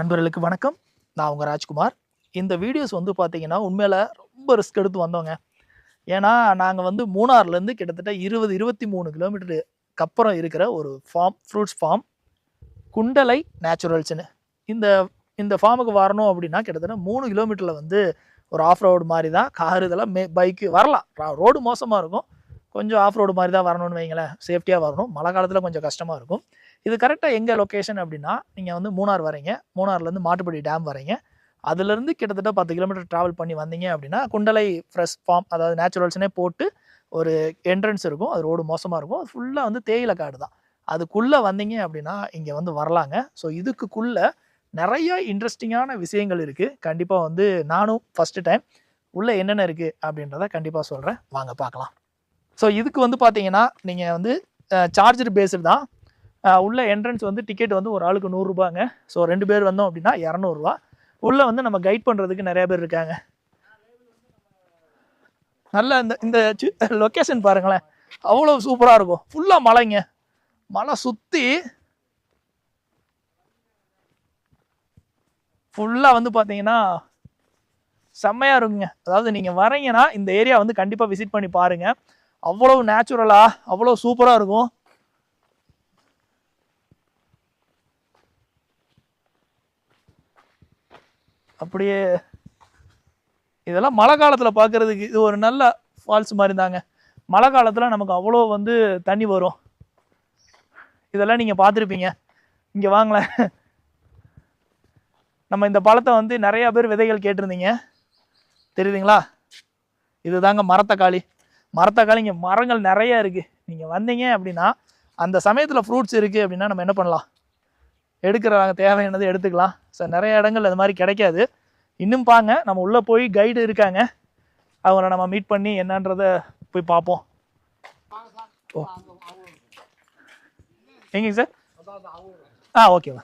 நண்பர்களுக்கு வணக்கம். நான் உங்கள் ராஜ்குமார். இந்த வீடியோஸ் வந்து பார்த்தீங்கன்னா உண்மையில் ரொம்ப ரிஸ்க் எடுத்து வந்தோங்க ஏன்னா நாங்கள் வந்து மூணார்லேருந்து கிட்டத்தட்ட இருபது இருபத்தி மூணு கிலோமீட்டருக்கு அப்புறம் இருக்கிற ஒரு ஃபார்ம் ஃப்ரூட்ஸ் ஃபார்ம் குண்டலை நேச்சுரல்ஸ்னு இந்த இந்த ஃபார்முக்கு வரணும் அப்படின்னா கிட்டத்தட்ட மூணு கிலோமீட்டரில் வந்து ஒரு ஆஃப் ரோடு மாதிரி தான் கார் இதெல்லாம் மே பைக்கு வரலாம். ரோடு மோசமாக இருக்கும். கொஞ்சம் ஆஃப் ரோடு மாதிரி தான் வரணும்னு வைங்களேன். சேஃப்டியாக வரணும். மழை காலத்தில் கொஞ்சம் கஷ்டமாக இருக்கும். இது கரெக்டாக எங்கே லொக்கேஷன் அப்படின்னா நீங்கள் வந்து மூணார் வரீங்க மூணார்லேருந்து மாட்டுப்படி டேம் வரீங்க அதுலேருந்து கிட்டத்தட்ட பத்து கிலோமீட்டர் ட்ராவல் பண்ணி வந்தீங்க அப்படின்னா குண்டலை ஃப்ரெஷ் ஃபார்ம் அதாவது நேச்சுரல்ஸ்னே போட்டு ஒரு என்ட்ரன்ஸ் இருக்கும். அது ரோடு மோசமாக இருக்கும். அது ஃபுல்லாக வந்து தேயிலை காடு தான். அதுக்குள்ளே வந்தீங்க அப்படின்னா இங்கே வந்து வரலாங்க. ஸோ இதுக்குள்ளே நிறைய இன்ட்ரெஸ்டிங்கான விஷயங்கள் இருக்குது கண்டிப்பாக வந்து நானும் ஃபஸ்ட்டு டைம் உள்ளே என்னென்ன இருக்குது அப்படின்றத கண்டிப்பாக சொல்கிறேன் வாங்க பார்க்கலாம். ஸோ இதுக்கு வந்து பார்த்தீங்கன்னா நீங்கள் வந்து சார்ஜர் பேஸ்டு தான். உள்ள என்ட்ரன்ஸ் வந்து டிக்கெட் வந்து ஒரு ஆளுக்கு நூறுரூபாங்க ஸோ ரெண்டு பேர் வந்தோம் அப்படின்னா இரநூறுவா. உள்ளே வந்து நம்ம கைட் பண்ணுறதுக்கு நிறையா பேர் இருக்காங்க. நல்ல இந்த இந்த லொக்கேஷன் பாருங்களேன். அவ்வளோ சூப்பராக இருக்கும். ஃபுல்லாக மலைங்க. மலை சுற்றி ஃபுல்லாக வந்து பார்த்தீங்கன்னா செம்மையாக இருக்குங்க. அதாவது நீங்கள் வரீங்கன்னா இந்த ஏரியா வந்து கண்டிப்பாக விசிட் பண்ணி பாருங்கள் அவ்வளோ நேச்சுரலாக அவ்வளோ சூப்பராக இருக்கும். அப்படியே இதெல்லாம் மழை காலத்தில் பார்க்குறதுக்கு இது ஒரு நல்ல ஃபால்ஸ் மாதிரி தாங்க. மழை காலத்தில் நமக்கு அவ்வளோ வந்து தண்ணி வரும். இதெல்லாம் நீங்கள் பார்த்துருப்பீங்க. இங்கே வாங்களேன் நம்ம இந்த பழத்தை வந்து நிறையா பேர் விதைகள் கேட்டிருந்தீங்க. தெரியுதுங்களா? இதுதாங்க மரத்தக்காளி. மரத்தக்காளி இங்கே மரங்கள் நிறையா இருக்குது நீங்கள் வந்தீங்க அப்படின்னா அந்த சமயத்தில் ஃப்ரூட்ஸ் இருக்குது அப்படின்னா நம்ம என்ன பண்ணலாம்? எடுக்கிற தேவையானது எடுத்துக்கலாம். ஸோ நிறைய இடங்கள் அது மாதிரி கிடைக்காது. இன்னும் பாங்க நம்ம உள்ளே போய் கைடு இருக்காங்க. அவங்கள நம்ம மீட் பண்ணி என்னன்றத போய் பார்ப்போம். ஓ. எங்கேங்க சார் ஆ ஓகேவா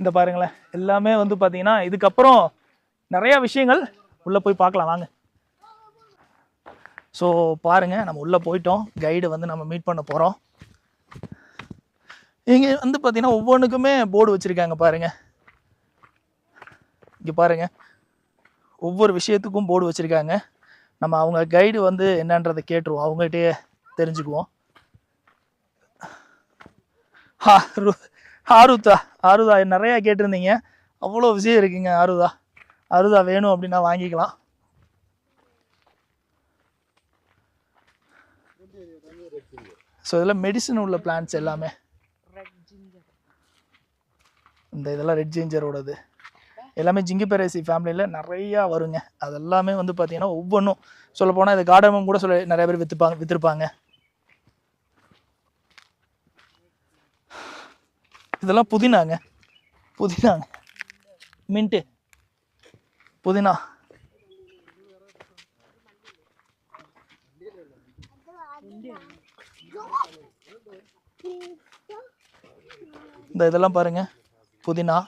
இந்த பாருங்களேன் எல்லாமே வந்து பார்த்தீங்கன்னா இதுக்கப்புறம் நிறையா விஷயங்கள் உள்ளே போய் பார்க்கலாம் வாங்க. ஸோ பாருங்க நம்ம உள்ளே போயிட்டோம். கைடு வந்து நம்ம மீட் பண்ண போகிறோம் இங்கே வந்து பார்த்தீங்கன்னா ஒவ்வொன்றுக்குமே போர்டு வச்சுருக்காங்க பாருங்கள் இங்கே பாருங்க. ஒவ்வொரு விஷயத்துக்கும் போர்டு வச்சுருக்காங்க. நம்ம அவங்க கைடு வந்து என்னன்றதை கேட்டுருவோம். அவங்ககிட்டயே தெரிஞ்சுக்குவோம். ஆரு ஆருதா ஆருதா நிறையா கேட்டிருந்தீங்க. அவ்வளோ விஷயம் இருக்குங்க ஆருதா. அருதா வேணும் அப்படின்னா வாங்கிக்கலாம். ஸோ இதெல்லாம் மெடிசன் உள்ள பிளான்ஸ் எல்லாமே. இந்த இதெல்லாம் ரெட் ஜிஞ்சரோடது எல்லாமே ஜிங்கிபெரேசி ஃபேமிலியில் நிறையா வருங்க. அதெல்லாமே வந்து பார்த்தீங்கன்னா ஒவ்வொன்றும் சொல்ல போனால் இது கார்டமும் கூட சொல்ல நிறைய பேர் விற்றுப்பாங்க விற்றுருப்பாங்க இதெல்லாம் புதினாங்க. புதினாங்க. மின்ட்டு புதினா. இந்த இதெல்லாம் பாருங்கள் புதினா?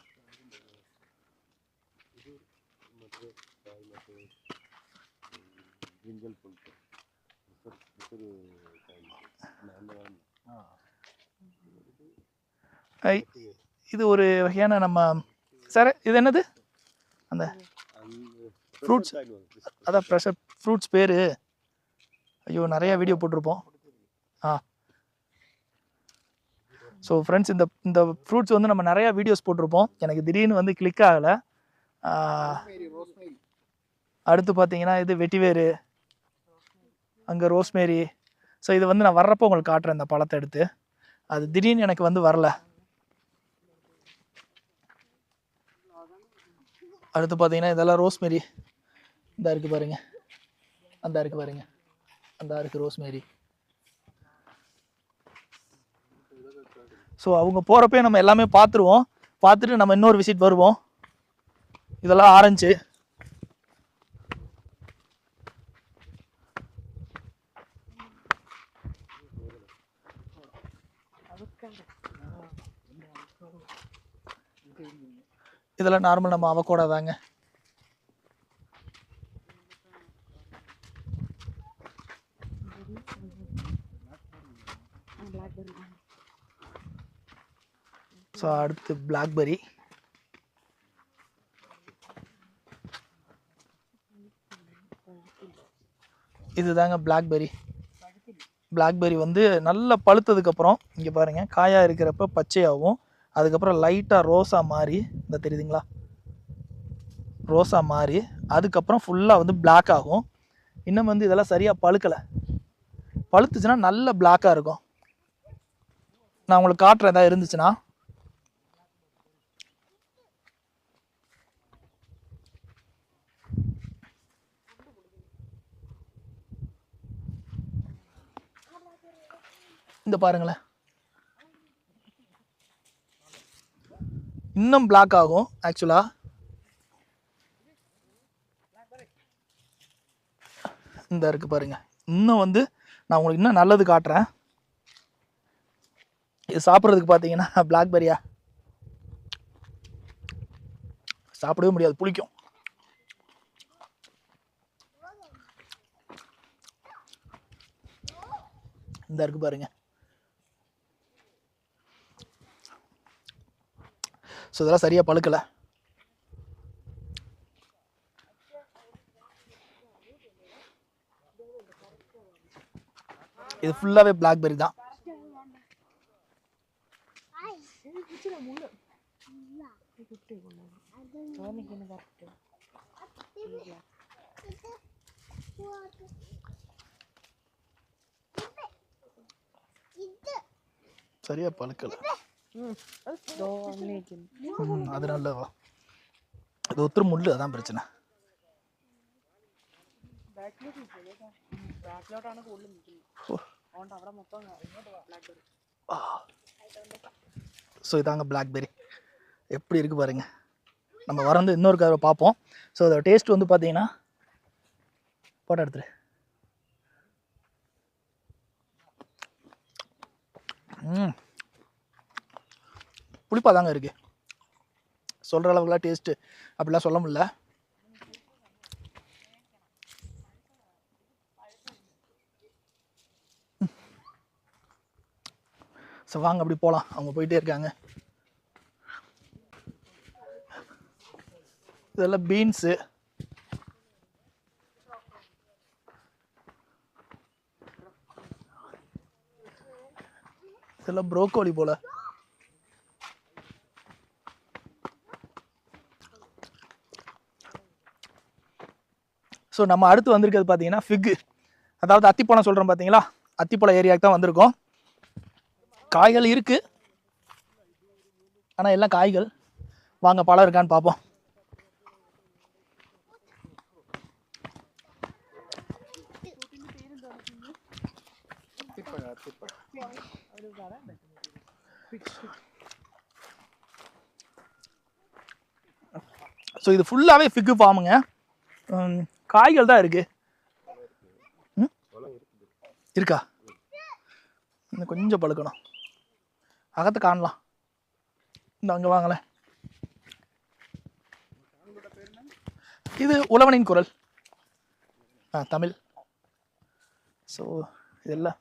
ஐ, இது ஒரு வகையான நம்ம சார் இது என்னது? அந்த ஃப்ரூட்ஸ் அதான் ப்ரெஷர் ஃப்ரூட்ஸ் பேர். ஐயோ நிறையா வீடியோ போட்டிருப்போம். ஆ. ஸோ ஃப்ரெண்ட்ஸ் இந்த இந்த ஃப்ரூட்ஸ் வந்து நம்ம நிறையா வீடியோஸ் போட்டிருப்போம். எனக்கு திடீர்னு வந்து கிளிக் ஆகலை. அடுத்து பார்த்தீங்கன்னா இது வெட்டிவேரு அங்கே ரோஸ்மேரி ஸோ இது வந்து நான் வர்றப்போ உங்களுக்கு காட்டுறேன் இந்த பழத்தை எடுத்து. அது திடீர்னு எனக்கு வந்து வரல. அடுத்து பார்த்தீங்கன்னா இதெல்லாம் ரோஸ்மேரி இந்த இருக்குது பாருங்க. அந்த இருக்கு பாருங்க. அந்த இருக்குது ரோஸ்மேரி ஸோ அவங்க போகிறப்பே நம்ம எல்லாமே பார்த்துருவோம். பார்த்துட்டு நம்ம இன்னொரு விசிட் வருவோம். இதெல்லாம் ஆரஞ்சு. இதெல்லாம் நார்மல் நம்ம அவக்கோடா தாங்க ஸோ அடுத்து பிளாக்பெரி இதுதாங்க பிளாக்பெரி பிளாக்பெரி வந்து நல்லா பழுத்ததுக்கப்புறம் இங்கே பாருங்கள் காயாக இருக்கிறப்ப பச்சையாகவும் அதுக்கப்புறம் லைட்டாக ரோஸாக மாறி இந்த தெரியுதுங்களா? ரோஸாக மாறி அதுக்கப்புறம் ஃபுல்லாக வந்து பிளாக் ஆகும். இன்னும் வந்து இதெல்லாம் சரியாக பழுக்கலை. பழுத்துச்சுன்னா நல்ல பிளாக்காக இருக்கும். நான் உங்களுக்கு காட்டுறேன் ஏதாவது இருந்துச்சுன்னா. இந்த பாருங்களேன். இன்னும் பிளாக் ஆகும் ஆக்சுவலாக இந்த இருக்கு பாருங்க. இன்னும் வந்து நான் உங்களுக்கு இன்னும் நல்லது காட்டுறேன். இது சாப்பிட்றதுக்கு பார்த்தீங்கன்னா பிளாக்பெரியா சாப்பிடவே முடியாது புளிக்கும். இந்த இருக்கு பாருங்க. ஸோ இதெல்லாம் சரியா பழுக்கல. இது ஃபுல்லாவே பிளாக்பெரி தான். சரியா பழுக்கல. அது நல்லவா அது ஒத்துரு முள்ளு அதான் பிரச்சனை. ஸோ இதாங்க பிளாக்பெரி எப்படி இருக்கு பாருங்க. நம்ம வரந்து இன்னொரு கதை பார்ப்போம். ஸோ அதோட டேஸ்ட் வந்து பார்த்தீங்கன்னா போட்டோ எடுத்துரு. ம். புளிப்பாக தாங்க இருக்கு. சொல்கிற அளவுக்குலாம் டேஸ்ட்டு அப்படிலாம் சொல்ல முடில ஸோ வாங்க அப்படி போகலாம் அவங்க போயிட்டே இருக்காங்க. இதெல்லாம் பீன்ஸு இதெல்லாம் ப்ரோக்கோலி போல். ஸோ நம்ம அடுத்து வந்திருக்கிறது பார்த்தீங்கன்னா ஃபிக்கு அதாவது அத்திப்பழம் சொல்கிறோம் பார்த்தீங்களா அத்திப்பழம் ஏரியாவுக்கு தான் வந்திருக்கோம். காய்கள் இருக்குது ஆனால் எல்லாம் காய்கள். வாங்க பழம் இருக்கான்னு பார்ப்போம். ஸோ இது ஃபுல்லாகவே ஃபிக்கு ஃபார்முங்க காய்கள் தான் இருக்கு. ம்? இருக்கா? இன்னும் கொஞ்சம் பழுக்கணும். அகத்தை காணலாம். இந்த அங்கே வாங்கலேன் இது உழவனின் குரல். ஆ தமிழ். ஸோ இதெல்லாம்.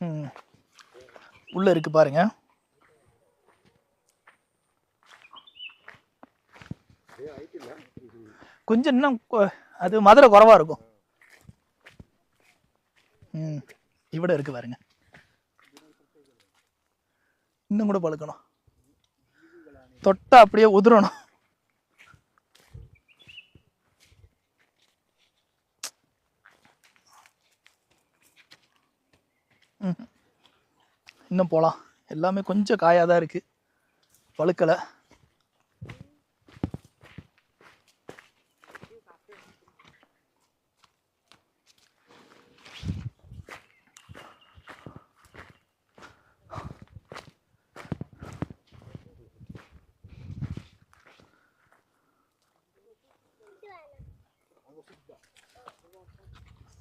ம். உள்ளே இருக்குது பாருங்கள் கொஞ்சம் இன்னும் கொ- அது மதுரை குறவாக இருக்கும். ம் இவட இருக்கு பாருங்க. இன்னும் கூட பழுக்கணும். தொட்டா அப்படியே உதிரணும். ம். இன்னும் போகலாம் எல்லாமே கொஞ்சம் காயாக தான் இருக்குது பழுக்கலை.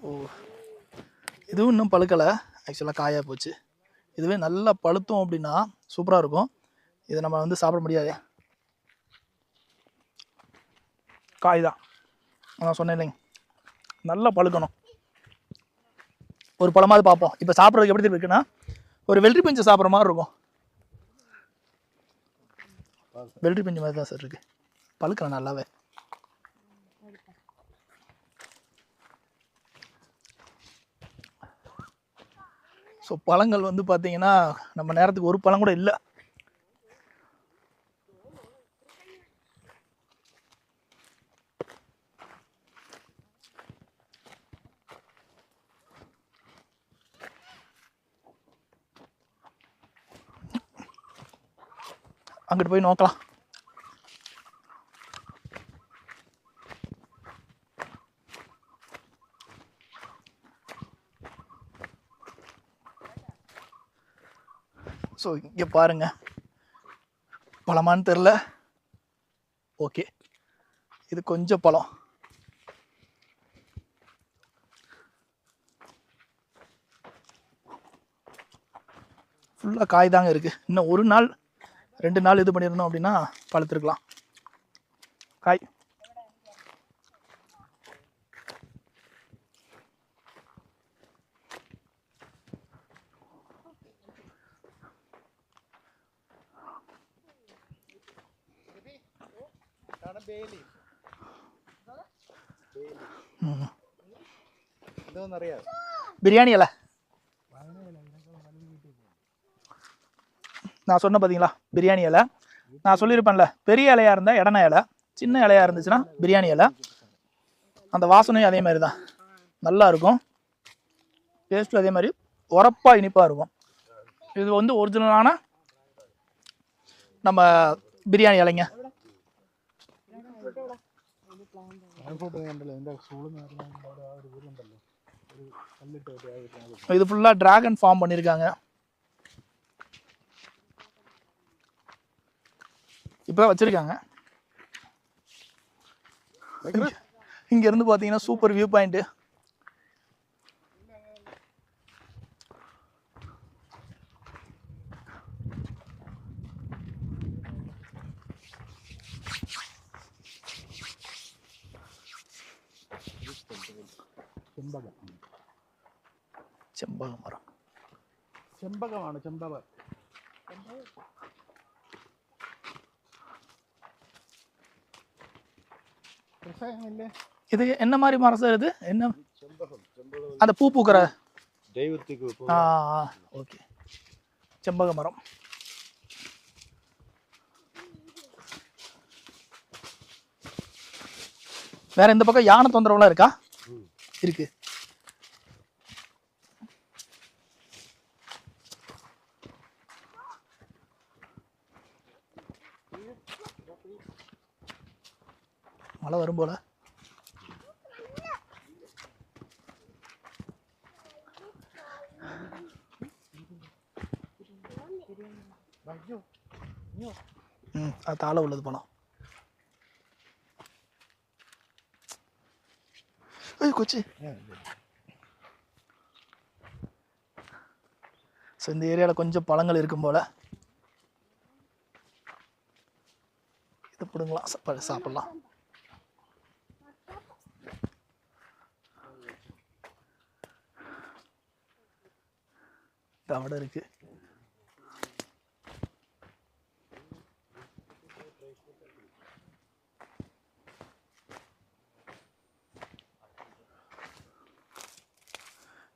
ஓ. இதுவும் இன்னும் பழுக்கலை. ஆக்சுவலாக காயாக போச்சு. இதுவே நல்லா பழுத்தோம் அப்படின்னா சூப்பராக இருக்கும். இதை நம்ம வந்து சாப்பிட முடியாது. காய் தான். நான் சொன்னேன் இல்லைங்க. நல்லா பழுக்கணும். ஒரு பழமாவது பார்ப்போம். இப்போ சாப்பிட்றதுக்கு எப்படி இருக்குன்னா ஒரு வெள்ளரி பிஞ்சு சாப்பிட்ற மாதிரி இருக்கும். வெள்ளரி பிஞ்சு மாதிரி தான் சார் இருக்குது பழுக்கலை நல்லாவே. ஸோ பழங்கள் வந்து பார்த்தீங்கன்னா நம்ம நேரத்துக்கு ஒரு பழம் கூட இல்லை. அங்கிட்டு போய் நோக்கலாம். ஸோ இங்கே பாருங்க. பழமான்னு தெரில ஓகே இது கொஞ்சம் பழம். ஃபுல்லாக காய் தாங்க இருக்குது இன்னும் ஒரு நாள் ரெண்டு நாள் இது பண்ணியிருந்தோம் அப்படின்னா பழுத்துருக்கலாம். காய். பிரியாணி அல நான் சொன்ன பார்த்தீங்களா பிரியாணி இல நான் சொல்லியிருப்பேன்ல பெரிய இலையாக இருந்தால் இடன இல சின்ன இலையா இருந்துச்சுன்னா பிரியாணி இலை அந்த வாசனையும் அதே மாதிரி தான் நல்லா இருக்கும் டேஸ்ட்டும் அதே மாதிரி உரப்பாக இனிப்பாக இருக்கும் இது வந்து ஒரிஜினலான நம்ம பிரியாணி இலைங்க இது ஃபுல்லாக டிராகன் ஃபார்ம் பண்ணியிருக்காங்க இப்போ வச்சிருக்காங்க இங்க இருந்து பார்த்தீங்கன்னா சூப்பர் வியூ பாயிண்ட் ചെമ്പകം செம்பக மரம் ചെമ്പകമാണ് ചെമ്പകം രസമില്ലേ இது என்ன மாதிரி மரம் சார் இது என்ன அந்த பூ பூக்கிற ദൈവത്തിക്ക് ஆ ஓகே செம்பக மரம் வேற இந்த பக்கம் யானை தொந்தரவுலாம் இருக்கா இருக்கு. மழை வரும் போல. ம் அது தாழ உள்ளது பழம் ஐயோ கொச்சி ஸோ இந்த ஏரியாவில் கொஞ்சம் பழங்கள் இருக்கும் போல. இதை பிடுங்கலாம் சாப்பாடு சாப்பிடலாம். தவடை இருக்கு.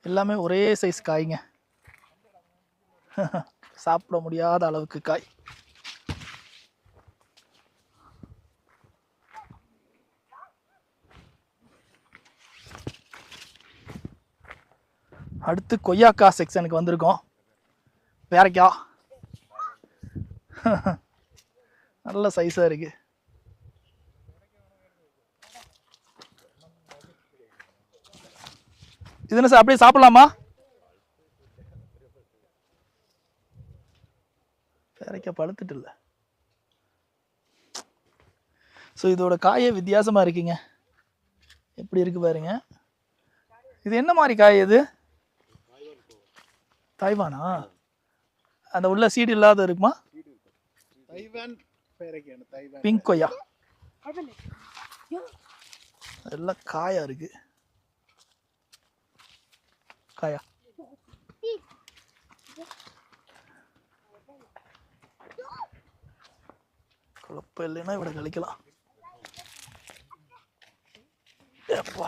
எல்லாமே ஒரே சைஸ் காய்ங்க. சாப்பிட முடியாத அளவுக்கு காய். அடுத்து கொய்யாக்கா செக்ஷனுக்கு வந்திருக்கோம். பேரைக்காய் நல்ல சைஸாக இருக்குது இது என்ன சார் அப்படியே சாப்பிடலாமா? பேரைக்க பழுத்துட்டு இல்லை. ஸோ இதோட காயே வித்தியாசமாக இருக்குங்க. எப்படி இருக்கு பாருங்க. இது என்ன மாதிரி காய் இது? தைவானா? அந்த உள்ள சீடு இல்லாத இருக்குமா? பிங்க் கொய்யா. எல்லாம் காயா இருக்குது Kaya. குழப்பம் இல்லைன்னா இவட கழிக்கலாம் எப்பா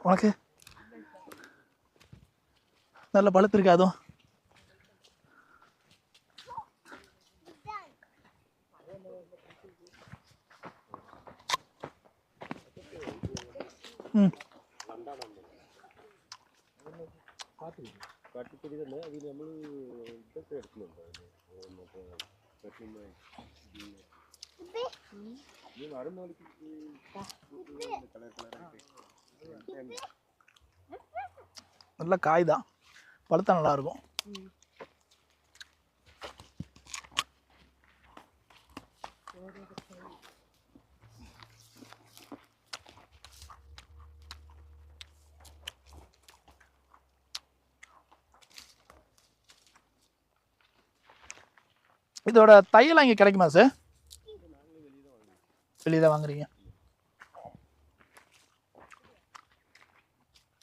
உனக்கு நல்ல பழுப்பு அதுவும் ம் കാട്ടിപ്പൊടി തന്നെ അത് നമ്മൾ ഇതൊക്കെ എടുക്കുന്നുണ്ട് അതിന് മറ്റേ പെട്രോൾ ഈ മരം നോക്കി കളർ കളറായിട്ട് நல்ல காய் தான் பழுத்தா நல்லா இருக்கும் இதோட தையெல்லாம் இங்கே கிடைக்குமா சார் வெளியே தான் வாங்குறீங்க.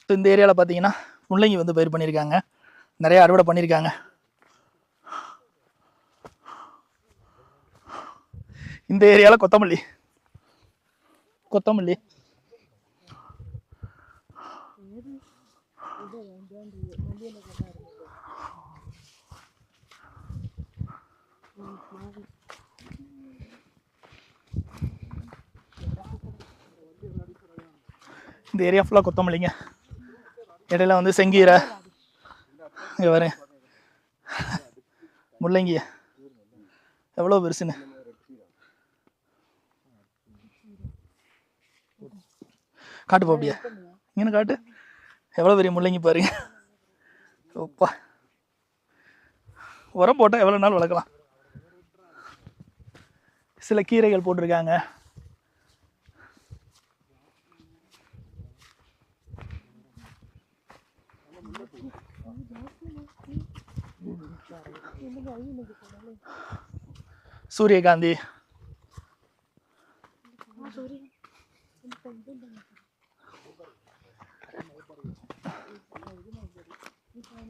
இப்போ இந்த ஏரியாவில் பார்த்தீங்கன்னா முள்ளங்கி வந்து பயிர் பண்ணியிருக்காங்க நிறைய அறுவடை பண்ணியிருக்காங்க இந்த ஏரியாவில் கொத்தமல்லி. கொத்தமல்லி. இந்த ஏரியா ஃபுல்லாக கொத்தமல்லிங்க. இடையில வந்து செங்கீரை. இங்கே வரேன் முள்ளங்கி. எவ்வளோ பெருசுன்னு. காட்டு போப்பியா இங்கன்னு காட்டு. எவ்வளோ பெரிய முள்ளங்கி பாருங்க. ஓப்பா உரம் போட்டால் எவ்வளோ நாள் வளர்க்கலாம்? சில கீரைகள் போட்டிருக்காங்க. சூரியகாந்தி.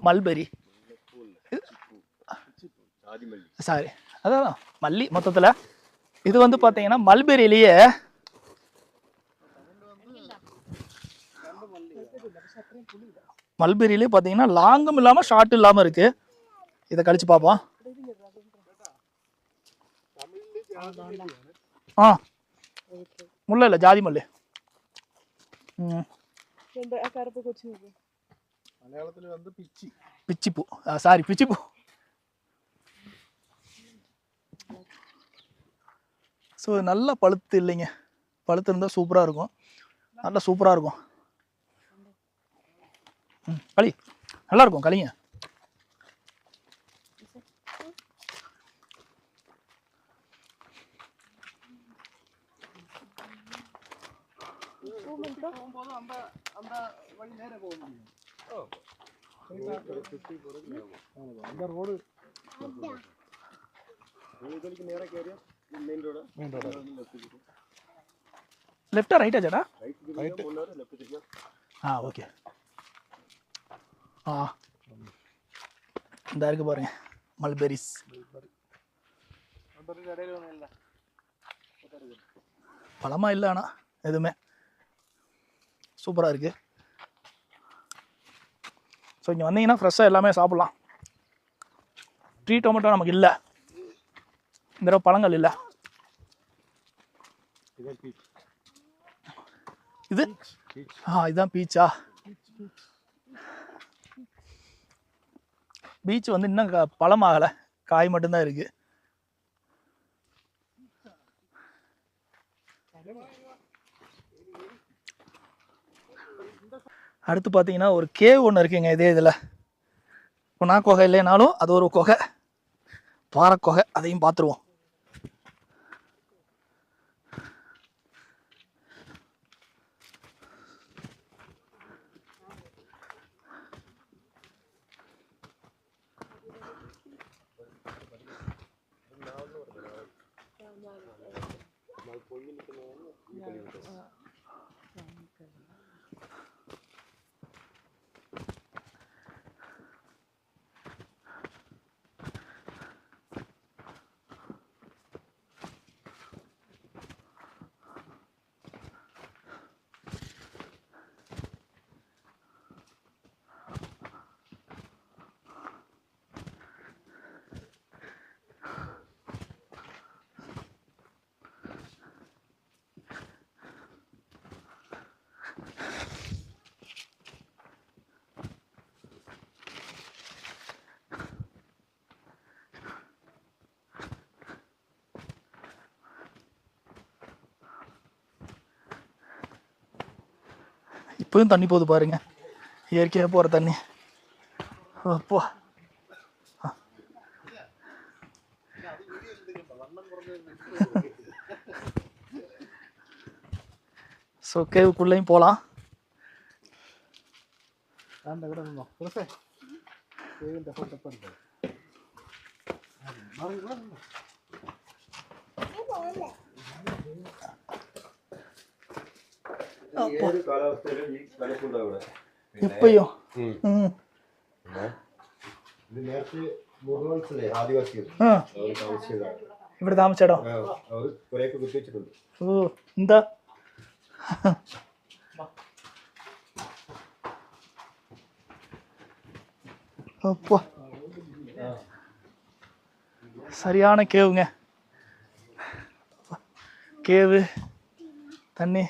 மல்பெரி. சாரி அதான் மல்லி மொத்தத்தில். இது வந்து பார்த்தீங்கன்னா மல்பெரியிலேயே மல்பெரியிலே பார்த்தீங்கன்னா லாங்கும் இல்லாமல் ஷார்ட் இல்லாமல் இருக்குது இதை கழிச்சு பார்ப்போம் ஆ முல்லை இல்லை ஜாதி மல்லி ம் മലയാളത്തിൽ വന്ന് പിച്ചി பிச்சிப்பூ சாரி பிச்சிப்பூ ஸோ நல்லா பழுத்து இல்லைங்க பழுத்து இருந்தால் சூப்பராக இருக்கும் நல்லா சூப்பராக இருக்கும் ம் களி நல்லா இருக்கும் களிங்க റോഡ് ഇതിലേക്ക് നേരെ കയറിയ main road main road left லெஃப்டா ரைட்டா சேட்டா റൈറ്റ് തിരിഞ്ഞാൽ മുന്നോട്ട് ലെഫ്റ്റ് തിരിഞ്ഞാൽ ஆ ஓகே ஆ இந்த இருக்கு பாருங்க மல்பெரிஸ் അമ്പറിന്റെ ഇടയിൽ ഒന്നുമില്ല பழமா இல்லை ஆனால் எதுவுமே சூப்பராக இருக்குது ஸோ இங்கே வந்தீங்கன்னா ஃப்ரெஷ்ஷாக எல்லாமே சாப்பிட்லாம். ட்ரீ டொமேட்டோ நமக்கு இல்லை. இந்த தடவை பழங்கள் இல்லை. இது? ஆ இதுதான் பீச்சா பீச் வந்து இன்னும் பழமாகலை காய் மட்டும்தான் இருக்குது அடுத்து பார்த்தீங்கன்னா ஒரு கேவ் ஒன்று இருக்குங்க இதே இதில். நான் குகை இல்லைனாலும் அது ஒரு குகை பாறை குகை அதையும் பார்த்துருவோம். இப்பயும் தண்ணி போகுது பாருங்க. இயற்கையாக போகிற தண்ணி. அப்போ ஸோ கேவுக்குள்ளேயும் போகலாம் அந்த തണുപ്പുണ്ടാവും ഇവിടെ இப்பயும் ഉം. ம் പിന്നെ ഇത് നേരത്തെ മുറിവത്സലേ ആദിവാസികൾ ஆ അവർ താമസിച്ചതാണ് இப்படி தாமச்ச இடம் ആ, അവർ കുറേയൊക്കെ കുത്തിവെച്ചിട്ടുണ്ട് ஓ இந்த அப்பா சரியான கேவுங்க கேவு தண்ணி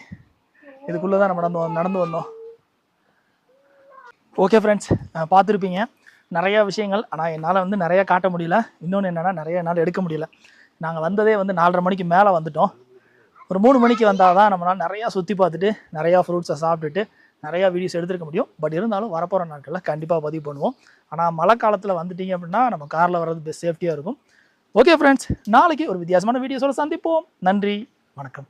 இதுக்குள்ளே தான் நம்ம நடந்து நடந்து வந்தோம். ஓகே ஃப்ரெண்ட்ஸ் பார்த்துருப்பீங்க. நிறையா விஷயங்கள் ஆனால் என்னால் வந்து நிறையா காட்ட முடியல. இன்னொன்று என்னென்னா நிறைய என்னால் எடுக்க முடியல. நாங்கள் வந்ததே வந்து நாலரை மணிக்கு மேலே வந்துட்டோம். ஒரு மூணு மணிக்கு வந்தால் தான் நம்மளால் நிறையா சுற்றி பார்த்துட்டு நிறையா ஃப்ரூட்ஸை சாப்பிட்டுட்டு நிறையா வீடியோஸ் எடுத்துருக்க முடியும். பட் இருந்தாலும் வரப்போகிற நாட்களில் கண்டிப்பாக பதிவு பண்ணுவோம். ஆனால் மழை காலத்தில் வந்துட்டீங்க அப்படின்னா நம்ம காரில் வர்றது பெஸ்ட் சேஃப்டியாக இருக்கும். ஓகே ஃப்ரெண்ட்ஸ் நாளைக்கு ஒரு வித்தியாசமான வீடியோஸோட சந்திப்போம். நன்றி. வணக்கம்.